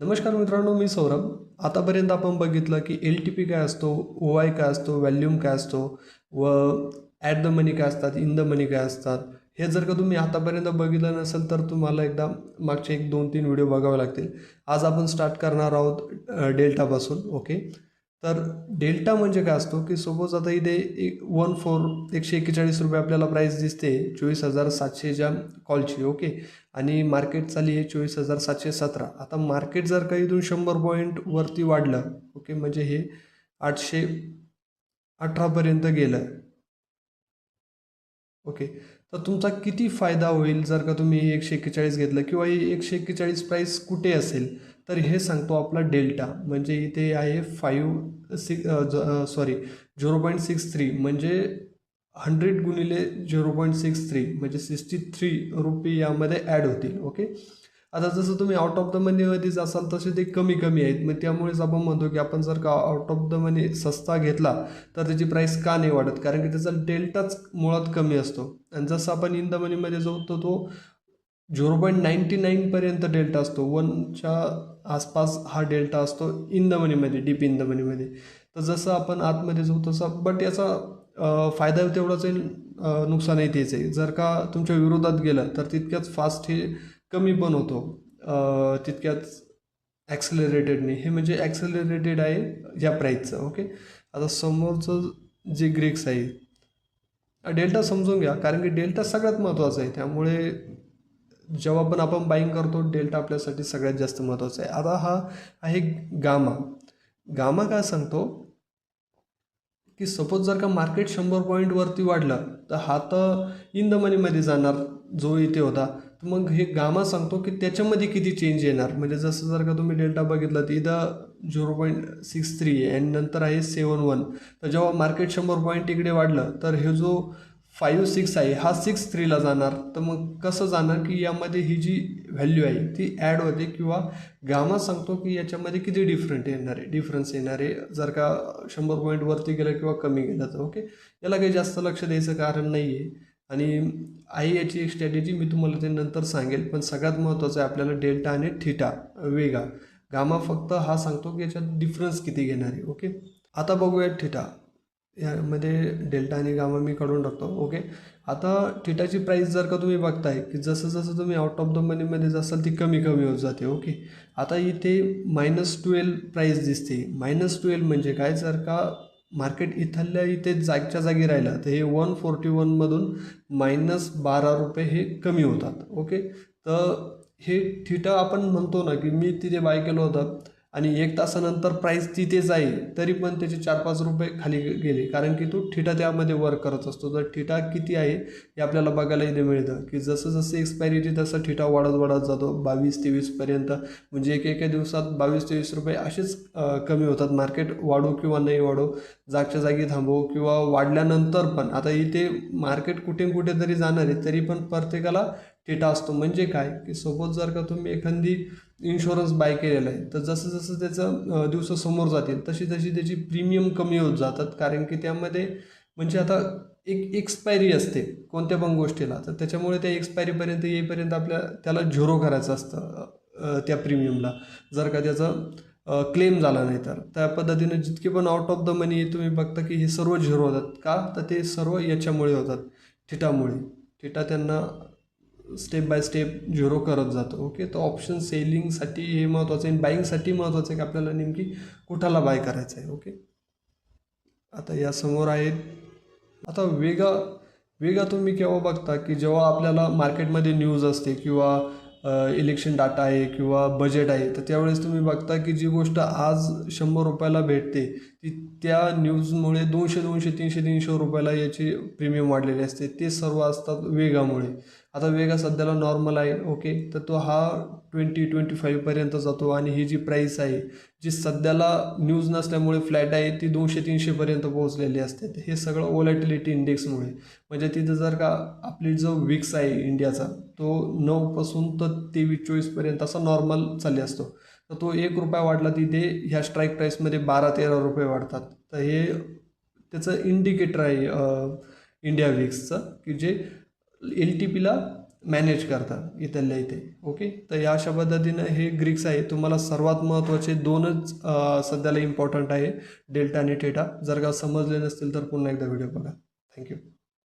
नमस्कार मित्रांनो मी सौरभ. आतापर्यंत आपण बघितलं की एल टी पी काय असतो ओ आय काय असतो व्हॅल्यूम काय असतो व ॲट द मनी काय असतात इन द मनी काय असतात हे जर का तुम्ही आतापर्यंत बघितलं नसेल तर तुम्हाला एकदा मागचे एक दोन तीन व्हिडिओ बघावे लागतील. आज आपण स्टार्ट करणार आहोत डेल्टापासून ओके? तर डेल्टा म्हणजे काय असतो की सपोज आता इथे एक वन फोर एकशे एक्केचाळीस रुपये आपल्याला प्राईस दिसते चोवीस हजार सातशेच्या कॉलची ओके आणि मार्केट चालली आहे चोवीस हजार सातशे सतरा. आता मार्केट जर का इथून शंभर पॉईंट वरती वाढलं ओके म्हणजे हे आठशे अठरापर्यंत गेलं ओके तर तुमचा किती फायदा होईल जर का तुम्ही एकशे एक्केचाळीस घेतलं किंवा एकशे एक्केचाळीस प्राईस कुठे असेल? तर हे सांगतो आपला डेल्टा. म्हणजे इथे आहे five six sorry zero point six three म्हणजे हंड्रेड गुणिले झिरो पॉईंट सिक्स थ्री म्हणजे सिक्स्टी थ्री रुपी यामध्ये ॲड होतील. ओके आता जसं तुम्ही आउट ऑफ द मनीमध्येच असाल तसे ते कमी कमी आहेत. मग त्यामुळेच आपण म्हणतो की आपण जर का आउट ऑफ द मनी सस्ता घेतला तर त्याची प्राईस का नाही वाढत? कारण की त्याचा डेल्टाच मुळात कमी असतो. आणि जसं आपण इन द मनीमध्ये जाऊ तर तो झिरो पॉईंट नाईन्टी नाईनपर्यंत डेल्टा असतो. वनच्या आसपास हा डेल्टा असतो इन द मनीमध्ये डीप इन द मनीमध्ये तर जसं आपण आतमध्ये जाऊ तसा बट याचा फायदा तेवढाच आहे नुकसानही तेच आहे. जर का तुमच्या विरोधात गेलं तर तितक्याच फास्ट हे कमी पण होतो. तितक्याच ॲक्सेलरेटेडने हे म्हणजे ॲक्सेलरेटेड आहे या प्राईजचं ओके आता समोरचं जे ग्रेक्स आहे डेल्टा समजून घ्या कारण की डेल्टा सगळ्यात महत्त्वाचा आहे. त्यामुळे जेव्हा पण आपण बाईंग करतो डेल्टा आपल्यासाठी सगळ्यात जास्त महत्त्वाचा आहे. आता हा आहे गामा. गामा काय सांगतो? की सपोज जर का मार्केट शंभर पॉईंटवरती वाढलं तर हा तर इन द मनीमध्ये जाणार जो इथे होता. तर मग हे गामा सांगतो की त्याच्यामध्ये किती चेंज येणार? म्हणजे जसं जर का तुम्ही डेल्टा बघितला तर इथं झिरो पॉईंट सिक्स थ्री आहे आणि नंतर आहे सेवन वन तर जेव्हा मार्केट शंभर पॉईंट इकडे वाढलं तर हे जो फाईव्ह सिक्स oh आहे. हा सिक्स थ्रीला जाणार. तर मग कसं जाणार की यामध्ये ही जी व्हॅल्यू आहे ती ॲड होते किंवा गामा सांगतो की याच्यामध्ये किती डिफरंट येणार आहे. डिफरन्स येणार आहे. जर का शंभर पॉईंट वरती गेलं किंवा कमी गेलं तर ओके याला काही जास्त लक्ष द्यायचं कारण नाही आहे आणि आहे याची एक स्ट्रॅटेजी मी तुम्हाला ते नंतर सांगेल. पण सगळ्यात महत्त्वाचं आहे आपल्याला डेल्टा आणि थिटा वेगा. गामा फक्त हा सांगतो की याच्यात डिफरन्स किती घेणार आहे ओके आता बघूया थिटा यामध्ये डेल्टा आणि गामा मी काढून टाकतो ओके आता थिटाची प्राईस जर का तुम्ही बघताय की जसं जसं तुम्ही आउट ऑफ द मनीमध्ये जसाल ती कमी कमी होत जाते ओके आता इथे मायनस ट्वेल्व प्राईस दिसते. मायनस ट्वेल्व म्हणजे काय? जर का मार्केट इथल्या इथे जागच्या जागी राहिलं तर हे वन फोर्टी वनमधून मायनस बारा रुपये हे कमी होतात ओके तर हे थिटा आपण म्हणतो ना की मी तिथे बाय केलं होतं आणि एक तासानंतर प्राईस तिथेच आहे तरी पण त्याचे चार पाच रुपये खाली गेले. कारण की तो ठिठा त्यामध्ये वर्क करत असतो. तर ठिठा किती आहे हे आपल्याला बघायला इथे मिळतं. की जसं जसं एक्सपायरी येते तसं ठिठा वाढत वाढत जातो. बावीस तेवीसपर्यंत म्हणजे एक एका दिवसात बावीस तेवीस रुपये असेच कमी होतात. मार्केट वाढू किंवा नाही वाढो जागच्या जागी थांबवू किंवा वाढल्यानंतर पण. आता इथे मार्केट कुठे कुठे तरी जाणार आहे तरी पण प्रत्येकाला डेटा असतो. म्हणजे काय? की सपोज जर का तुम्ही एखादी इन्शुरन्स बाय केलेला आहे तर जसं जसं त्याचं अ, दिवस समोर जातील तशी तशी त्याची प्रीमियम कमी होत जातात. कारण की त्यामध्ये म्हणजे आता एक एक्सपायरी असते कोणत्या पण गोष्टीला तर त्याच्यामुळे त्या एक्सपायरीपर्यंत येईपर्यंत आपल्या त्याला झिरो करायचं असतं त्या प्रीमियमला जर का त्याचं क्लेम झाला नाही तर. त्या पद्धतीनं जितके पण आउट ऑफ द मनी तुम्ही बघता की हे सर्व झिरो होतात. का? तर ते सर्व याच्यामुळे होतात. थिटामुळे थिटा त्यांना स्टेप बाय स्टेप झिरो करत जातो. ओके तर ऑप्शन सेलिंगसाठी हे महत्त्वाचं आहे. बाईंगसाठी महत्त्वाचं आहे की आपल्याला नेमकी कुठाला बाय करायचं आहे. ओके आता या समोर आहेत. आता वेगा वेगा तुम्ही केव्हा बघता की जेव्हा आपल्याला मार्केटमध्ये न्यूज असते किंवा इलेक्शन डाटा आहे किंवा बजेट आहे तर त्यावेळेस तुम्ही बघता की जी गोष्ट आज शंभर रुपयाला भेटते ती त्या न्यूजमुळे दोनशे दोनशे तीनशे तीनशे रुपयाला याची प्रीमियम वाढलेली असते. ते सर्व असतात वेगामुळे. आता वेगा सध्याला नॉर्मल आहे ओके तर तो हा ट्वेंटी ट्वेंटी फाईव्हपर्यंत जातो आणि ही जी प्राईस आहे जी सध्याला न्यूज नसल्यामुळे फ्लॅट आहे ती दोनशे तीनशेपर्यंत पोहोचलेली असते. हे सगळं ओलॅटिलिटी इंडेक्समुळे म्हणजे तिथं जर का आपली जो विक्स आहे इंडियाचा तो नऊपासून तर तेवीस चोवीसपर्यंत असा नॉर्मल चालले असतो. तर तो एक रुपया वाढला तिथे ह्या स्ट्राईक प्राईसमध्ये बारा तेरा रुपये वाढतात. तर हे त्याचं इंडिकेटर आहे इंडिया विक्सचं की जे एल टी पीला मॅनेज करतात इथल्या इथे. ओके तर या अशा पद्धतीनं हे ग्रीक्स आहे. तुम्हाला सर्वात महत्त्वाचे दोनच सध्याला इम्पॉर्टंट आहे डेल्टा आणि टेटा जर का समजले नसतील तर पुन्हा एकदा व्हिडिओ बघा. थँक्यू